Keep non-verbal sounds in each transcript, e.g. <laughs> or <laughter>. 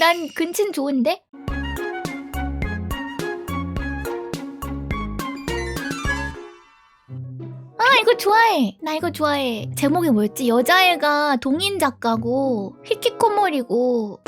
난 근친 좋은데? 아 이거 좋아해 나 이거 좋아해 제목이 뭐였지 여자애가 동인 작가고 히키코모리고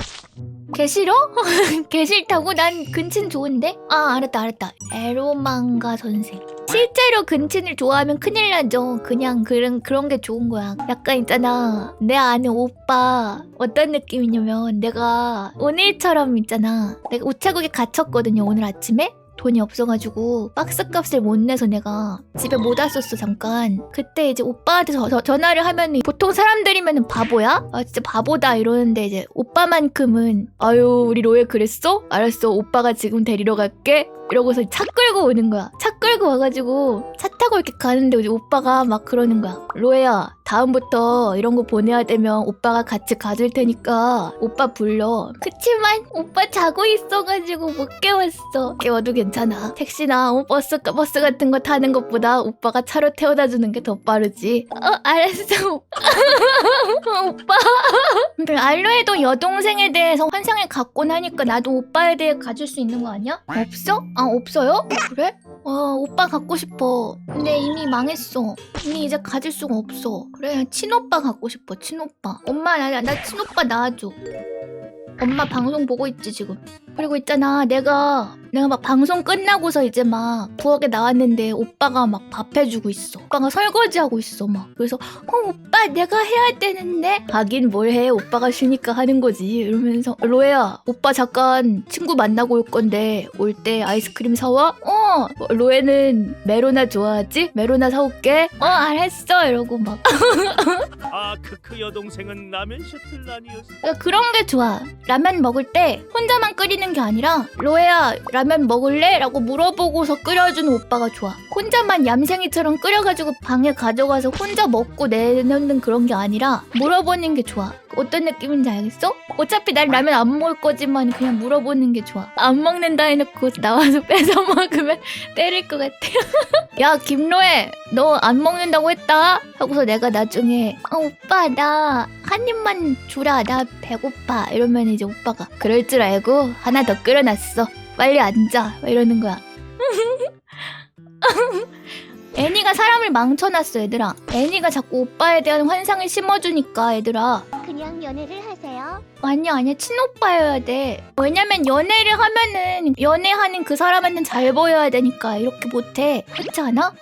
개 싫어? <laughs> 개 싫다고? 난 근친 좋은데? 아 알았다 알았다 에로망가 선생 실제로 근친을 좋아하면 큰일 나죠. 그냥 그런 그런 게 좋은 거야. 약간 있잖아. 내 아는 오빠 어떤 느낌이냐면 내가 오늘처럼 있잖아. 내가 우체국에 갇혔거든요 오늘 아침에. 돈이 없어가지고 박스 값을 못 내서 내가 집에 못 왔었어 잠깐. 그때 이제 오빠한테 저- 저- 전화를 하면 보통 사람들이면 바보야? 아 진짜 바보다 이러는데 이제 오빠만큼은 아유 우리 로에 그랬어? 알았어 오빠가 지금 데리러 갈게. 이러고서 차 끌고 오는 거야. 차 끌고 와가지고 차 타고 이렇게 가는데 이제 오빠가 막 그러는 거야. 로에야 다음부터 이런 거 보내야 되면 오빠가 같이 가줄 테니까 오빠 불러. 그치만 오빠 자고 있어가지고 못 깨웠어. 깨워도 괜찮아. 택시나 어, 버스 버스 같은 거 타는 것보다 오빠가 차로 태워다 주는 게 더 빠르지. 어 알았어. 오빠 <laughs> 근데 알로에도 여동생에 대해서 환상을 갖고 나니까 나도 오빠에 대해 가질 수 있는 거 아니야? 없어? 아 없어요? 그래? 어 오빠 갖고 싶어. 근데 이미 망했어. 이미 이제 가질 수가 없어. 그래 친오빠 갖고 싶어 친오빠. 엄마 나, 나 친오빠 낳아줘. 엄마 방송 보고 있지 지금. 그리고 있잖아 내가 내가 막 방송 끝나고서 이제 막 부엌에 나왔는데 오빠가 막 밥 해주고 있어. 오빠가 설거지하고 있어 막. 그래서 어 오빠 내가 해야 되는데? 하긴 뭘해 오빠 가 쉬니까 하는 거지 이러면서 로에야 오빠 잠깐 친구 만나고 올 건데 올 때 아이스크림 사와? 어 로에는 메로나 좋아하지? 메로나 사올게 어 알았어 이러고 막 <laughs> 아 크크 여동생은 라면 셔틀란이었어. 그러니까 그런 게 좋아. 라면 먹을 때 혼자만 끓이는 게 아니라 로에야 라면 먹을래? 라고 물어보고서 끓여주는 오빠가 좋아. 혼자만 얌생이처럼 끓여가지고 방에 가져가서 혼자 먹고 내놓는 그런 게 아니라 물어보는 게 좋아. 어떤 느낌인지 알겠어? 어차피 난 라면 안 먹을 거지만 그냥 물어보는 게 좋아. 안 먹는다 해놓고 나와서 <laughs> 뺏어 먹으면 때릴 것 같아. <laughs> 야 김로에 너 안 먹는다고 했다 하고서 내가 나중에 아 오빠 나 한 입만 주라 나 배고파 이러면 이제 오빠가 그럴 줄 알고 하나 더 끓여놨어 빨리 앉아 막 이러는 거야 애니가 사람을 망쳐놨어 얘들아. 애니가 자꾸 오빠에 대한 환상을 심어주니까 얘들아. 그냥 연애를 하세요. 아니야 아니야. 친오빠여야 돼. 왜냐면 연애를 하면은 연애하는 그 사람한테는 잘 보여야 되니까 이렇게 못해. 그렇지 않아?